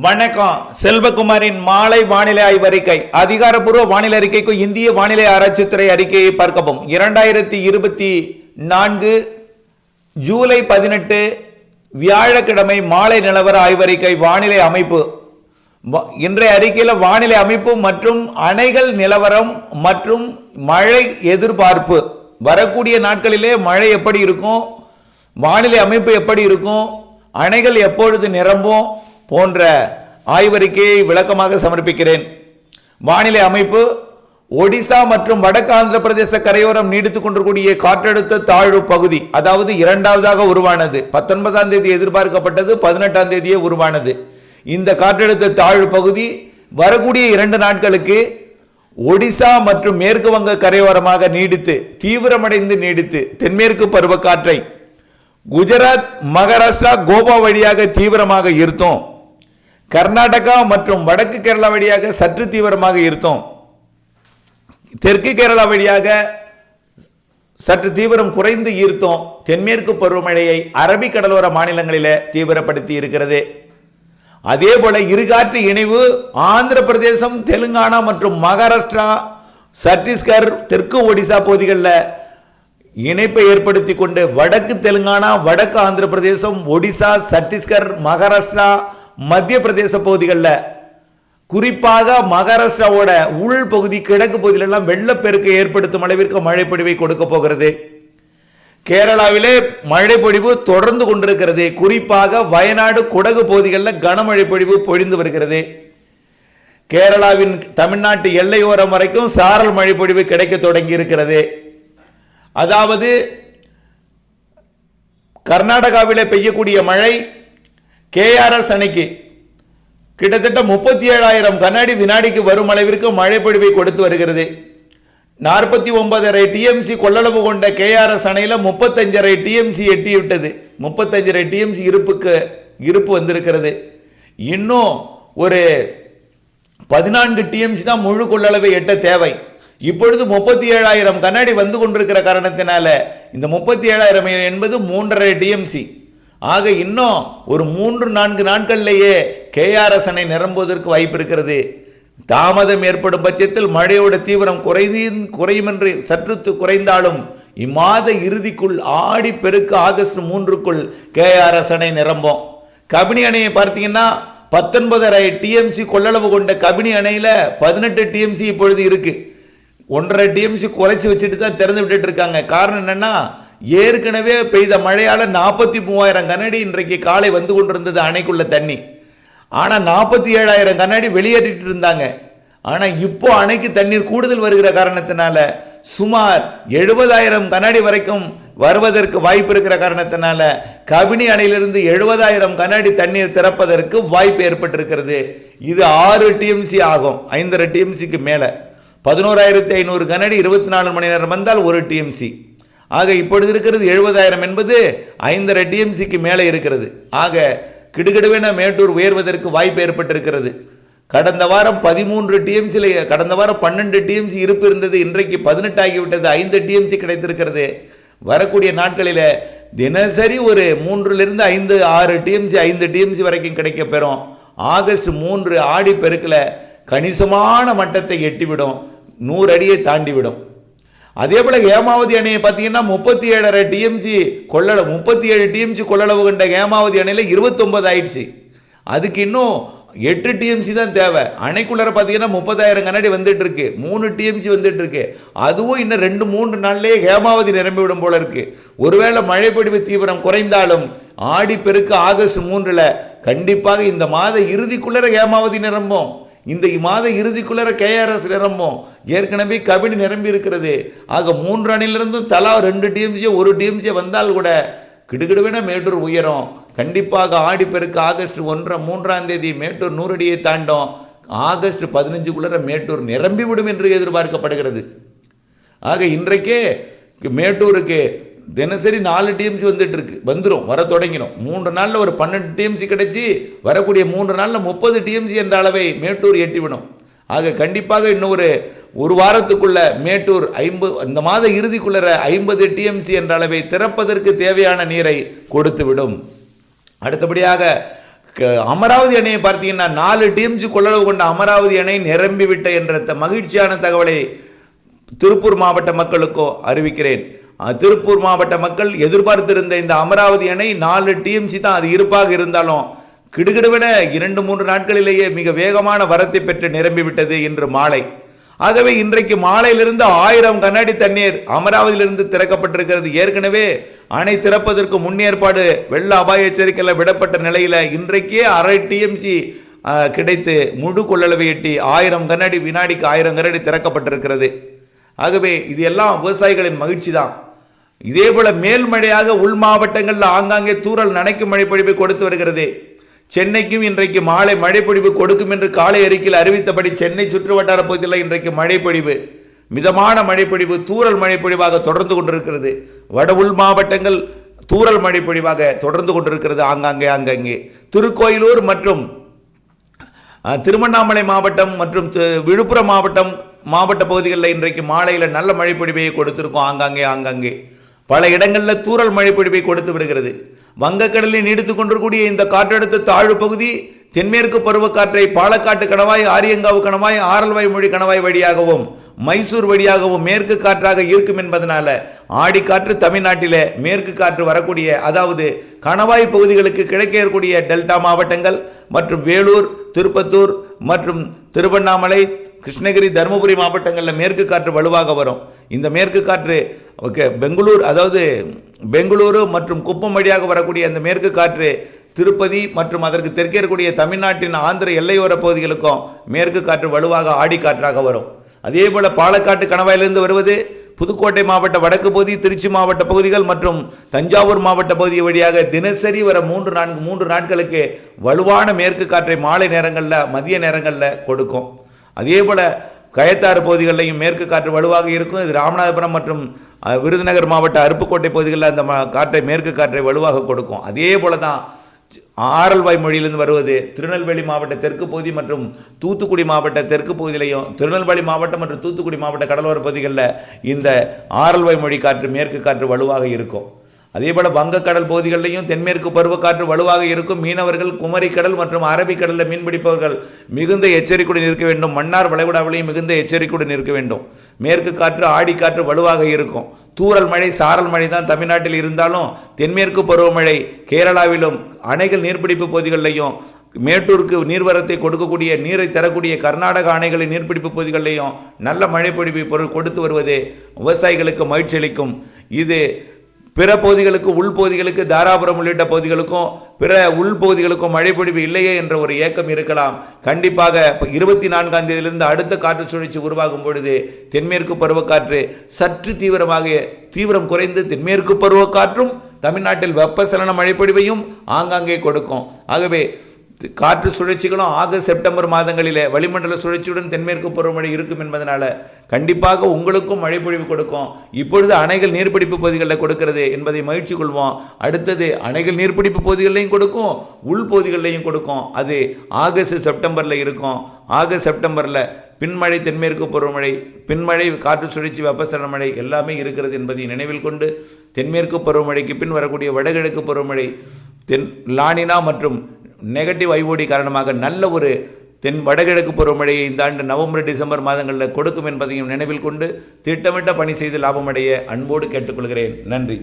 வணக்கம். செல்வகுமாரின் மாலை வானிலை ஆய்வறிக்கை. அதிகாரப்பூர்வ வானிலை அறிக்கைக்கு இந்திய வானிலை ஆராய்ச்சித்துறை அறிக்கையை பார்க்கவும். இரண்டாயிரத்தி இருபத்தி நான்கு ஜூலை பதினெட்டு வியாழக்கிழமை மாலை நிலவர ஆய்வறிக்கை வானிலை அமைப்பு. வ- இன்றைய அறிக்கையில் வானிலை அமைப்பு மற்றும் அணைகள் நிலவரம் மற்றும் மழை எதிர்பார்ப்பு. வரக்கூடிய நாட்களிலே மழை எப்படி இருக்கும்? வானிலை அமைப்பு எப்படி இருக்கும்? அணைகள் எப்பொழுது நிரம்பும்? போன்ற ஆய்வறிக்கையை விளக்கமாக சமர்ப்பிக்கிறேன். வானிலை அமைப்பு ஒடிசா மற்றும் வடக்கு ஆந்திர பிரதேச கரையோரம் நீடித்துக் கொண்டிருக்கூடிய காற்றழுத்த தாழ்வு பகுதி அதாவது இரண்டாவதாக உருவானது. பத்தொன்பதாம் தேதி எதிர்பார்க்கப்பட்டது பதினெட்டாம் தேதியே உருவானது. இந்த காற்றழுத்த தாழ்வு பகுதி வரக்கூடிய இரண்டு நாட்களுக்கு ஒடிசா மற்றும் மேற்கு வங்க கரையோரமாக நீடித்து தீவிரமடைந்து நீடித்து தென்மேற்கு பருவக்காற்றை குஜராத் மகாராஷ்டிரா கோவா வழியாக தீவிரமாக இருத்தோம் கர்நாடகா மற்றும் வடக்கு கேரளா வழியாக சற்று தீவிரமாக இருந்தோம் தெற்கு கேரளா வழியாக சற்று தீவிரம் குறைந்து ஈர்த்தோம். தென்மேற்கு பருவமழையை அரபிக் கடலோர மாநிலங்களில் தீவிரப்படுத்தி இருக்கிறது. அதே போல இருகாற்று இணைவு ஆந்திர பிரதேசம் தெலுங்கானா மற்றும் மகாராஷ்டிரா சத்தீஸ்கர் தெற்கு ஒடிசா பகுதிகளில் இணைப்பை ஏற்படுத்தி கொண்டு வடக்கு தெலுங்கானா வடக்கு ஆந்திர பிரதேசம் ஒடிசா சத்தீஸ்கர் மகாராஷ்டிரா மத்திய பிரதேச பகுதிகளில் குறிப்பாக மகாராஷ்டிராவோட உள் பகுதி கிழக்கு பகுதியிலெல்லாம் வெள்ளப்பெருக்கு ஏற்படுத்தும் அளவிற்கு மழைப்பொழிவை கொடுக்க போகிறது. கேரளாவிலே மழைப்பொழிவு தொடர்ந்து கொண்டிருக்கிறது. குறிப்பாக வயநாடு குடகு பகுதிகளில் கனமழை பொழிவு பொழிந்து வருகிறது. கேரளாவின் தமிழ்நாட்டு எல்லையோரம் வரைக்கும் சாரல் மழை பொழிவு கிடைக்க தொடங்கி இருக்கிறது அதாவது கர்நாடகாவிலே பெய்யக்கூடிய மழை கேஆர்எஸ் அணைக்கு கிட்டத்தட்ட முப்பத்தி ஏழாயிரம் கண்ணாடி வினாடிக்கு வரும் அளவிற்கு மழை பொழிவை கொடுத்து வருகிறது. நாற்பத்தி ஒன்பதரை டிஎம்சி கொள்ளளவு கொண்ட கேஆர்எஸ் அணையில் முப்பத்தஞ்சரை டிஎம்சி எட்டி விட்டது முப்பத்தஞ்சரை டிஎம்சி இருப்புக்கு இருப்பு வந்திருக்கிறது. இன்னும் ஒரு பதினான்கு டிஎம்சி தான் முழு கொள்ளளவை எட்ட தேவை. இப்பொழுது முப்பத்தி ஏழாயிரம் கண்ணாடி வந்து கொண்டிருக்கிற காரணத்தினால இந்த முப்பத்தி ஏழாயிரம் என்பது மூன்றரை டிஎம்சி ஆக இன்னும் ஒரு மூன்று நான்கு நாட்கள்லேயே கேஆர்எஸ் நிரம்புவதற்கு வாய்ப்பு இருக்கிறது. தாமதம் ஏற்படும் பட்சத்தில் மழையோட தீவிரம் குறைந்து குறையும் என்று சற்று குறைந்தாலும் இம்மாத இறுதிக்குள் ஆடி பெருக்கு ஆகஸ்ட் மூன்றுக்குள் கேஆர்எஸ் அணை நிரம்பும். கபினி அணையை பார்த்தீங்கன்னா பத்தொன்பதரை டிஎம்சி கொள்ளளவு கொண்ட கபினி அணையில் பதினெட்டு டிஎம்சி இப்பொழுது இருக்குது ஒன்றரை டிஎம்சி குறைச்சி வச்சுட்டு தான் திறந்து விட்டுட்டு இருக்காங்க. காரணம் என்னென்னா ஏற்கனவே பெய்த மழையால் நாற்பத்தி மூவாயிரம் கனடி இன்றைக்கு காலை வந்து கொண்டிருந்தது அணைக்குள்ள தண்ணி. ஆனால் நாற்பத்தி ஏழாயிரம் கண்ணாடி வெளியேற்றிட்டு இருந்தாங்க. ஆனால் இப்போ அணைக்கு தண்ணீர் கூடுதல் வருகிற காரணத்தினால சுமார் எழுபதாயிரம் கண்ணாடி வரைக்கும் வருவதற்கு வாய்ப்பு இருக்கிற காரணத்தினால கபினி அணையிலிருந்து எழுபதாயிரம் கண்ணாடி தண்ணீர் திறப்பதற்கு வாய்ப்பு ஏற்பட்டிருக்கிறது. இது ஆறு டிஎம்சி ஆகும். ஐந்தரை டிஎம்சிக்கு மேலே. பதினோராயிரத்தி ஐநூறு கண்ணாடி இருபத்தி நாலு மணி நேரம் வந்தால் ஒரு டிஎம்சி ஆக இப்பொழுது இருக்கிறது எழுபதாயிரம் என்பது ஐந்தரை டிஎம்சிக்கு மேலே இருக்கிறது. ஆக கிடுகிடுவென மேட்டூர் உயர்வதற்கு வாய்ப்பு ஏற்பட்டிருக்கிறது. கடந்த வாரம் பதிமூன்று டிஎம்சியில் கடந்த வாரம் பன்னெண்டு டிஎம்சி இருப்பு இருந்தது இன்றைக்கு பதினெட்டு ஆகிவிட்டது ஐந்து டிஎம்சி கிடைத்திருக்கிறது. வரக்கூடிய நாட்களில் தினசரி ஒரு மூன்றிலிருந்து ஐந்து ஆறு டிஎம்சி ஐந்து டிஎம்சி வரைக்கும் கிடைக்க பெறும். ஆகஸ்ட் மூன்று ஆடி பெருக்கில் கணிசமான மட்டத்தை எட்டிவிடும் நூறு அடியை தாண்டிவிடும். அதே போல ஏமாவதி அணையை பார்த்தீங்கன்னா முப்பத்தி ஏழரை டிஎம்சி கொள்ளளவு முப்பத்தி ஏழு டிஎம்சி கொள்ளளவு கொண்ட ஏமாவதி அணையில் இருபத்தொம்பது ஆயிடுச்சு. அதுக்கு இன்னும் எட்டு டிஎம்சி தான் தேவை. அணைக்குள்ளார பார்த்தீங்கன்னா முப்பதாயிரம் கண்ணாடி வந்துட்டு இருக்கு மூணு டிஎம்சி வந்துட்டு இருக்கு அதுவும் இன்னும் ரெண்டு மூன்று நாள்லேயே ஹேமாவதி நிரம்பிவிடும் போல இருக்கு. ஒருவேளை மழைப்பொடிவு தீவிரம் குறைந்தாலும் ஆடி பெருக்கு ஆகஸ்ட் மூன்றில் கண்டிப்பாக இந்த மாத இறுதிக்குள்ளர ஹேமாவதி நிரம்பும். இந்த மாத இறுதிக்குள்ளே கேஆர்எஸ் நிரம்பும். ஏற்கனவே கபடி நிரம்பி இருக்கிறது. ஆக மூன்று அணிலிருந்தும் தலா ரெண்டு டிஎம்சியோ ஒரு டிஎம்சியோ வந்தால் கூட கிடுகிடுவென மேட்டூர் உயரும். கண்டிப்பாக ஆடிப்பெருக்கு ஆகஸ்ட் ஒன்றாம் மூன்றாம் தேதி மேட்டூர் நூறடியை தாண்டும். ஆகஸ்ட் பதினஞ்சுக்குள்ளே மேட்டூர் நிரம்பிவிடும் என்று எதிர்பார்க்கப்படுகிறது. ஆக இன்றைக்கே மேட்டூருக்கு தினசரி நாலு டிஎம்சி வந்துட்டு இருக்கு வந்துடும் வர தொடங்கிடும் மூன்று நாளில் ஒரு பன்னெண்டு டிஎம்சி கிடைச்சி வரக்கூடிய மூன்று நாளில் முப்பது டிஎம்சி என்ற அளவை மேட்டூர் எட்டிவிடும். ஆக கண்டிப்பாக இன்னும் ஒரு ஒரு வாரத்துக்குள்ள மேட்டூர் ஐம்பது இந்த மாத இறுதிக்குள்ளற ஐம்பது டிஎம்சி என்ற அளவை திறப்பதற்கு தேவையான நீரை கொடுத்துவிடும். அடுத்தபடியாக க- அமராவதி அணையை பார்த்தீங்கன்னா நாலு டிஎம்சி கொள்ளளவு கொண்ட அமராவதி அணை நிரம்பிவிட்ட என்ற மகிழ்ச்சியான தகவலை திருப்பூர் மாவட்ட மக்களுக்கோ அறிவிக்கிறேன். திருப்பூர் மாவட்ட மக்கள் எதிர்பார்த்திருந்த இந்த அமராவதி அணை நாலு டிஎம்சி தான் அது இருப்பாக இருந்தாலும் கிடுகிடுவென இரண்டு மூன்று நாட்களிலேயே மிக வேகமான வரத்தை பெற்று நிரம்பிவிட்டது இன்று மாலை. ஆகவே இன்றைக்கு மாலையிலிருந்து ஆயிரம் கண்ணாடி தண்ணீர் அமராவதியிலிருந்து திறக்கப்பட்டிருக்கிறது. ஏற்கனவே அணை திறப்பதற்கு முன்னேற்பாடு வெள்ள அபாய எச்சரிக்கையில் விடப்பட்ட நிலையில் இன்றைக்கே அரை டிஎம்சி கிடைத்து முழு கொள்ளளவை எட்டி ஆயிரம் கண்ணாடி வினாடிக்கு ஆயிரம் கண்ணாடி திறக்கப்பட்டிருக்கிறது. ஆகவே இது எல்லாம் விவசாயிகளின் மகிழ்ச்சி தான். இதே போல மேல்மழையாக உள் மாவட்டங்களில் ஆங்காங்கே தூரல் நனைக்கும் மழை கொடுத்து வருகிறது. சென்னைக்கும் இன்றைக்கு மாலை மழைப்பொழிவு கொடுக்கும் என்று காலை அறிக்கையில் அறிவித்தபடி சென்னை சுற்று வட்டார பகுதியில் இன்றைக்கு மழைப்பொழிவு. மிதமான மழைப்பொழிவு தூரல் மழைப்பொழிவாக தொடர்ந்து கொண்டிருக்கிறது. வட உள் மாவட்டங்கள் தூரல் மழைப்பொழிவாக தொடர்ந்து கொண்டிருக்கிறது ஆங்காங்கே ஆங்காங்கே. திருக்கோயிலூர் மற்றும் திருவண்ணாமலை மாவட்டம் மற்றும் விழுப்புரம் மாவட்டம் மாவட்ட பகுதிகளில் இன்றைக்கு மாலையில் நல்ல மழைப்பொழிவையை கொடுத்திருக்கோம் ஆங்காங்கே ஆங்காங்கே. பல இடங்களில் தூறல் மழைப்பொழிவை கொடுத்து வருகிறது. வங்கக்கடலில் நீடித்துக் கொண்டிருக்கூடிய இந்த காற்றழுத்த தாழ்வு பகுதி தென்மேற்கு பருவக்காற்றை பாலக்காட்டு கணவாய் ஆரியங்காவு கணவாய் ஆரல்வாய் மொழி கணவாய் வழியாகவும் மைசூர் வழியாகவும் மேற்கு காற்றாக இருக்கும் என்பதனால ஆடிக்காற்று தமிழ்நாட்டிலே மேற்கு காற்று வரக்கூடிய அதாவது கணவாய் பகுதிகளுக்கு கிடைக்க இருக்கக்கூடிய டெல்டா மாவட்டங்கள் மற்றும் வேலூர் திருப்பத்தூர் மற்றும் திருவண்ணாமலை கிருஷ்ணகிரி தருமபுரி மாவட்டங்களில் மேற்கு காற்று வலுவாக வரும். இந்த மேற்கு காற்று ஓகே பெங்களூர் அதாவது பெங்களூரு மற்றும் குப்பம் வழியாக வரக்கூடிய அந்த மேற்கு காற்று திருப்பதி மற்றும் அதற்கு தெற்கே இருக்கக்கூடிய தமிழ்நாட்டின் ஆந்திர எல்லையோர பகுதிகளுக்கும் மேற்கு காற்று வலுவாக ஆடிக்காற்றாக வரும். அதே போல் பாலக்காட்டு கணவாயிலிருந்து வருவது புதுக்கோட்டை மாவட்ட வடக்கு பகுதி திருச்சி மாவட்ட பகுதிகள் மற்றும் தஞ்சாவூர் மாவட்ட பகுதி வழியாக தினசரி வர மூன்று நான்கு மூன்று நாட்களுக்கு வலுவான மேற்கு காற்றை மாலை நேரங்களில் மதிய நேரங்களில் கொடுக்கும். அதே போல் கயத்தாறு பகுதிகளிலையும் மேற்கு காற்று வலுவாக இருக்கும். இது ராமநாதபுரம் மற்றும் விருதுநகர் மாவட்ட அருப்புக்கோட்டை பகுதிகளில் அந்த காற்றை மேற்கு காற்றை வலுவாக கொடுக்கும். அதே போல தான் ஆரல்வாய் மொழியிலிருந்து வருவது திருநெல்வேலி மாவட்ட தெற்கு பகுதி மற்றும் தூத்துக்குடி மாவட்ட தெற்கு பகுதியிலையும் திருநெல்வேலி மாவட்டம் மற்றும் தூத்துக்குடி மாவட்ட கடலோர பகுதிகளில் இந்த ஆரல்வாய் மொழி காற்று மேற்கு காற்று வலுவாக இருக்கும். அதேபோல் வங்கக்கடல் பகுதிகளிலையும் தென்மேற்கு பருவக்காற்று வலுவாக இருக்கும். மீனவர்கள் குமரிக்கடல் மற்றும் அரபிக்கடலில் மீன்பிடிப்பவர்கள் மிகுந்த எச்சரிக்கையுடன் இருக்க வேண்டும். மன்னார் வளைகுடாவிலையும் மிகுந்த எச்சரிக்கையுடன் இருக்க வேண்டும். மேற்கு காற்று ஆடிக்காற்று வலுவாக இருக்கும். தூரல் மழை சாரல் மழை தான் தமிழ்நாட்டில் இருந்தாலும் தென்மேற்கு பருவமழை கேரளாவிலும் அணைகள் நீர்பிடிப்பு பகுதிகளிலையும் மேட்டூருக்கு நீர்வரத்தை கொடுக்கக்கூடிய நீரை தரக்கூடிய கர்நாடக அணைகளின் நீர்பிடிப்பு பகுதிகளிலையும் நல்ல மழைப்பிடிப்பு பொருள் கொடுத்து வருவது விவசாயிகளுக்கு மகிழ்ச்சி அளிக்கும். இது பிற பகுதிகளுக்கு உள்பகுதிகளுக்கு தாராபுரம் உள்ளிட்ட பகுதிகளுக்கும் பிற உள்பகுதிகளுக்கும் மழைப்பொழிவு இல்லையே என்ற ஒரு ஏக்கம் இருக்கலாம். கண்டிப்பாக இப்போ இருபத்தி நான்காம் தேதியிலிருந்து அடுத்த காற்று சுழற்சி உருவாகும் பொழுது தென்மேற்கு பருவக்காற்று சற்று தீவிரமாக தீவிரம் குறைந்து தென்மேற்கு பருவக்காற்றும் தமிழ்நாட்டில் வெப்பசலன மழைப்பொழிவையும் ஆங்காங்கே கொடுக்கும். ஆகவே காற்று சுழற்சிகளும் ஆகஸ்ட் செப்டம்பர் மாதங்களிலே வளிமண்டல சுழற்சியுடன் தென்மேற்கு பருவமழை இருக்கும் என்பதனால் கண்டிப்பாக உங்களுக்கும் மழை பொழிவு கொடுக்கும். இப்பொழுது அணைகள் நீர்பிடிப்பு பகுதிகளில் கொடுக்கிறது என்பதை மகிழ்ச்சி கொள்வோம். அடுத்தது அணைகள் நீர்பிடிப்பு பகுதிகளிலையும் கொடுக்கும் உள்பகுதிகளிலையும் கொடுக்கும். அது ஆகஸ்ட் செப்டம்பரில் இருக்கும். ஆகஸ்ட் செப்டம்பரில் பின்மழை தென்மேற்கு பருவமழை பின்மழை காற்று சுழற்சி வெப்பசலன மழை எல்லாமே இருக்கிறது என்பதை நினைவில் கொண்டு தென்மேற்கு பருவமழைக்கு பின் வரக்கூடிய வடகிழக்கு பருவமழை தென் லானினா மற்றும் நெகட்டிவ் ஐஓடி காரணமாக நல்ல ஒரு தென் வடகிழக்கு பருவமழையை இந்த ஆண்டு நவம்பர் டிசம்பர் மாதங்களில் கொடுக்கும் என்பதையும் நினைவில் கொண்டு திட்டமிட்ட பணி செய்து லாபமடைய அன்போடு கேட்டுக்கொள்கிறேன். நன்றி.